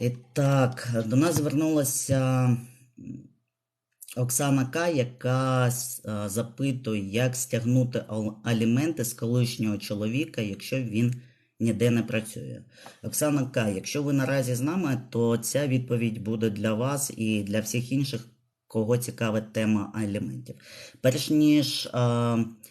І так, до нас звернулася Оксана К, яка е, запитує, як стягнути аліменти з колишнього чоловіка, якщо він ніде не працює. Оксана К, якщо ви наразі з нами, то ця відповідь буде для вас і для всіх інших, кого цікавить тема аліментів. Перш ніж е,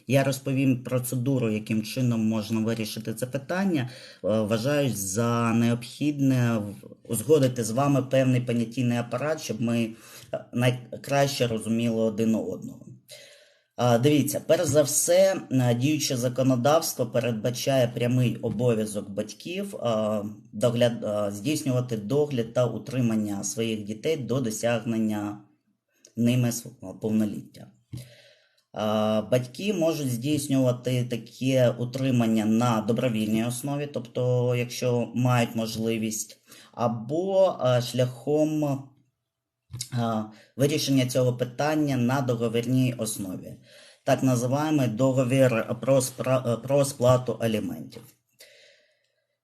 я розповім процедуру, яким чином можна вирішити це питання, е, вважаю за необхідне узгодити з вами певний понятійний апарат, щоб ми е, найкраще розуміли один одного. Дивіться, перш за все, е, діюче законодавство передбачає прямий обов'язок батьків догляд, здійснювати догляд та утримання своїх дітей до досягнення ними повноліття. Батьки можуть здійснювати таке утримання на добровільній основі, тобто, якщо мають можливість, або шляхом вирішення цього питання на договірній основі, так називаємо договір про, про сплату аліментів.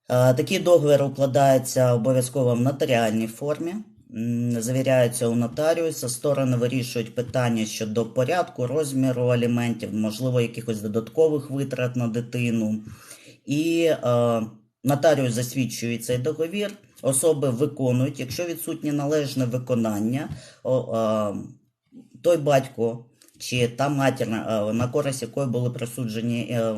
Такий договір укладається обов'язково в нотаріальній формі, м, завіряється у нотаріуса, сторони вирішують питання щодо порядку, розміру аліментів, можливо, якихось додаткових витрат на дитину. І е, нотаріус засвідчує цей договір, особи виконують. Якщо відсутнє належне виконання, е, той батько чи та матір, е, на користь якої були присуджені, е,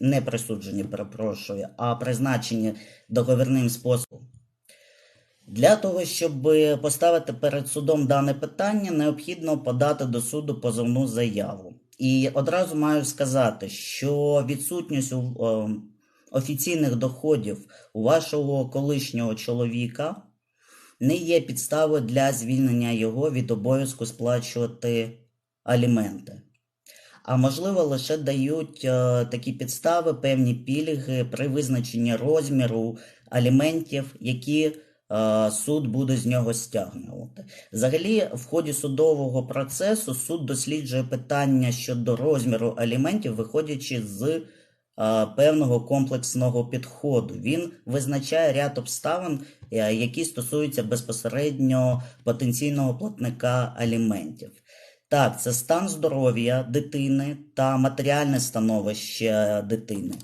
не присуджені, перепрошую, а призначені договірним способом. Для того, щоб поставити перед судом дане питання, необхідно подати до суду позовну заяву. І одразу маю сказати, що відсутність е, офіційних доходів у вашого колишнього чоловіка не є підставою для звільнення його від обов'язку сплачувати аліменти. А можливо, лише дають е, такі підстави, певні пільги при визначенні розміру аліментів, які е, суд буде з нього стягнувати. Взагалі, в ході судового процесу суд досліджує питання щодо розміру аліментів, виходячи з е, певного комплексного підходу. Він визначає ряд обставин, е, які стосуються безпосередньо потенційного платника аліментів. Так, це стан здоров'я дитини та матеріальне становище дитини.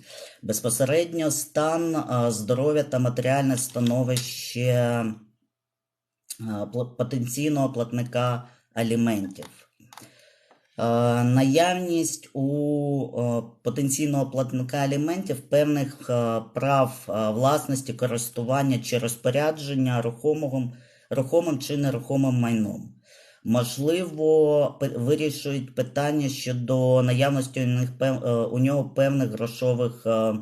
Безпосередньо стан здоров'я та матеріальне становище потенційного платника аліментів. Е, Наявність у е, потенційного платника аліментів певних е, прав е, власності, користування чи розпорядження рухомим, рухомим чи нерухомим майном. Можливо, вирішують питання щодо наявності у, них, е, у нього певних грошових е,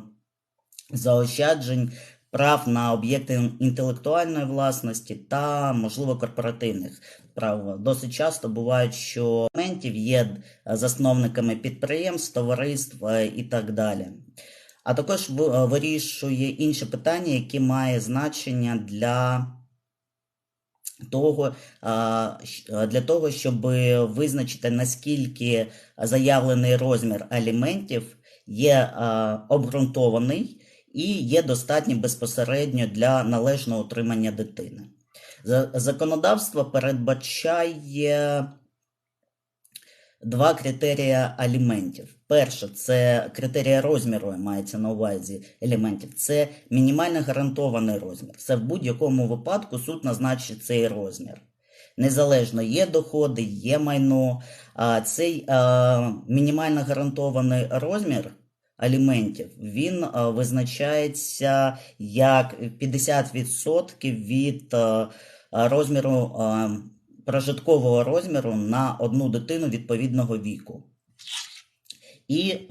заощаджень, прав на об'єкти інтелектуальної власності та, можливо, корпоративних прав. Досить часто бувають, що моментів є засновниками підприємств, товариств е, і так далі. А також вирішує інші питання, які має значення для того, для того, щоб визначити, наскільки заявлений розмір аліментів є обґрунтований і є достатнім безпосередньо для належного утримання дитини. Законодавство передбачає два критерії аліментів. Перше, це критерія розміру, мається на увазі елементів. Це мінімально гарантований розмір. Це в будь-якому випадку суд назначить цей розмір. Незалежно є доходи, є майно. А цей а, мінімально гарантований розмір аліментів він а, визначається як 50% від а, розміру а, прожиткового розміру на одну дитину відповідного віку. І е,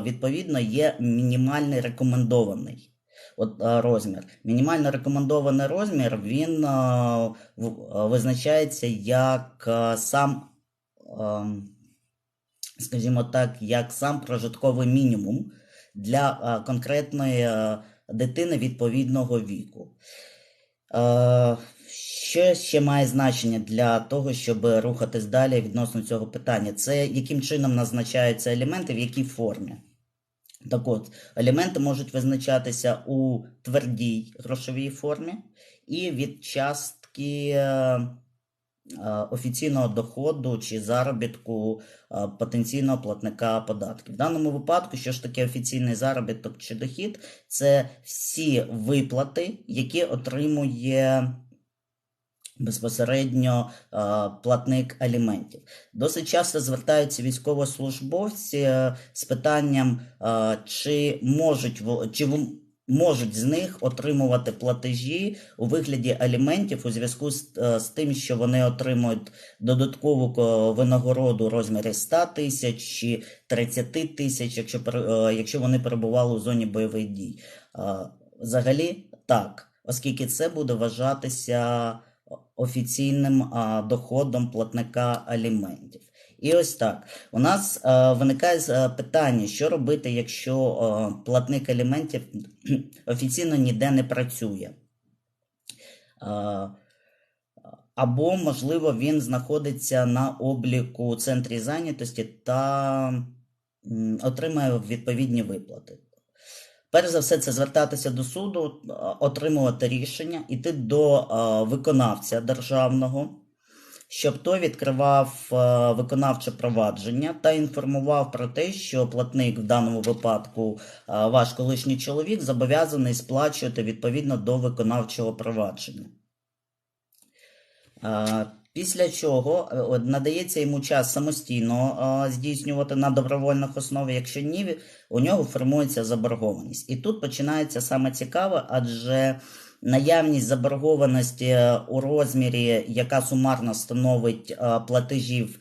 відповідно є мінімальний рекомендований е, розмір. Мінімально рекомендований розмір він е, визначається як сам, е, скажімо так, як сам прожитковий мінімум для конкретної дитини відповідного віку. Що ще має значення для того, щоб рухатись далі відносно цього питання? Це яким чином назначаються елементи, в якій формі? Так от, елементи можуть визначатися у твердій грошовій формі і від частки е, е, офіційного доходу чи заробітку е, потенційного платника податків. В даному випадку, що ж таке офіційний заробіток чи дохід, це всі виплати, які отримує безпосередньо е, платник аліментів. Досить часто звертаються військовослужбовці е, з питанням, е, чи можуть чи можуть з них отримувати платежі у вигляді аліментів у зв'язку з, з тим, що вони отримують додаткову винагороду у розмірі 100 тисяч чи 30 тисяч, якщо, якщо вони перебували у зоні бойових дій. Взагалі так, оскільки це буде вважатися офіційним доходом платника аліментів. І ось так. У нас е, виникає е, питання, що робити, якщо е, платник аліментів офіційно ніде не працює. Е, або, можливо, він знаходиться на обліку у центрі зайнятості та м, отримує відповідні виплати. Перш за все, це звертатися до суду, отримувати рішення, іти до виконавця державного, щоб той відкривав виконавче провадження та інформував про те, що платник в даному випадку, ваш колишній чоловік, зобов'язаний сплачувати відповідно до виконавчого провадження. Після чого е, надається йому час самостійно е, здійснювати на добровольних основі. Якщо ні, у нього формується заборгованість. І тут починається саме цікаве, адже наявність заборгованості е, у розмірі, яка сумарно становить платежів,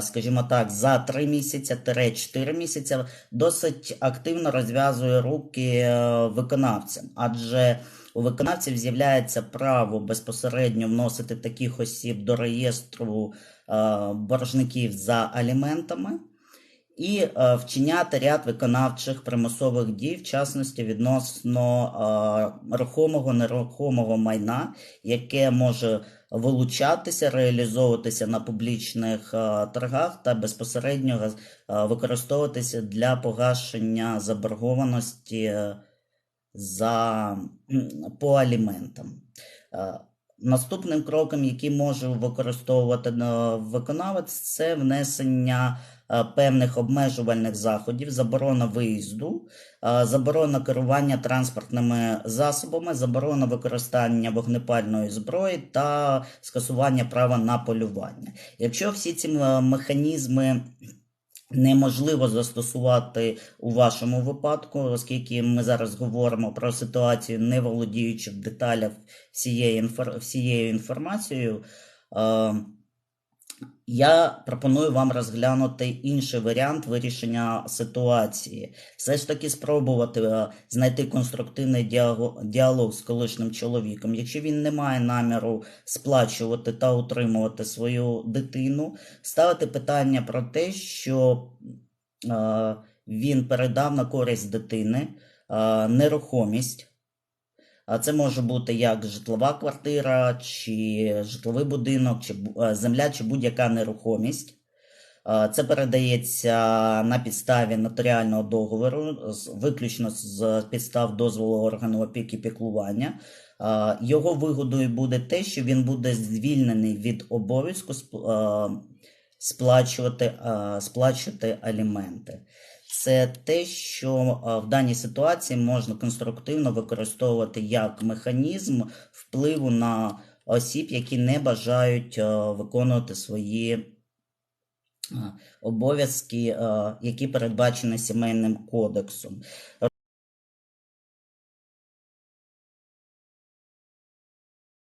скажімо так, за 3 місяці 4 місяці, досить активно розв'язує руки виконавцям. Адже у виконавців з'являється право безпосередньо вносити таких осіб до реєстру е, боржників за аліментами і е, вчиняти ряд виконавчих примусових дій, в частності відносно е, рухомого нерухомого майна, яке може вилучатися, реалізовуватися на публічних торгах та безпосередньо використовуватися для погашення заборгованості. За, по аліментам. Е, Наступним кроком, який може використовувати е, виконавець, це внесення е, певних обмежувальних заходів, заборона виїзду, заборона керування транспортними засобами, заборона використання вогнепальної зброї та скасування права на полювання. Якщо всі ці механізми неможливо застосувати у вашому випадку, оскільки ми зараз говоримо про ситуацію, не володіючи в деталях всією, інфор... всією інформацією. Я пропоную вам розглянути інший варіант вирішення ситуації. Все ж таки спробувати е, знайти конструктивний діалог, діалог з колишнім чоловіком. Якщо він не має наміру сплачувати та утримувати свою дитину, ставити питання про те, що е, він передав на користь дитини е, нерухомість. Це може бути як житлова квартира, чи житловий будинок, чи е, земля, чи будь-яка нерухомість. Це передається на підставі нотаріального договору, виключно з підстав дозволу органу опіки піклування. Його вигодою буде те, що він буде звільнений від обов'язку сп- сплачувати, сплачувати аліменти. Це те, що е, в даній ситуації можна конструктивно використовувати як механізм впливу на осіб, які не бажають е, виконувати свої е, обов'язки, які передбачені сімейним кодексом.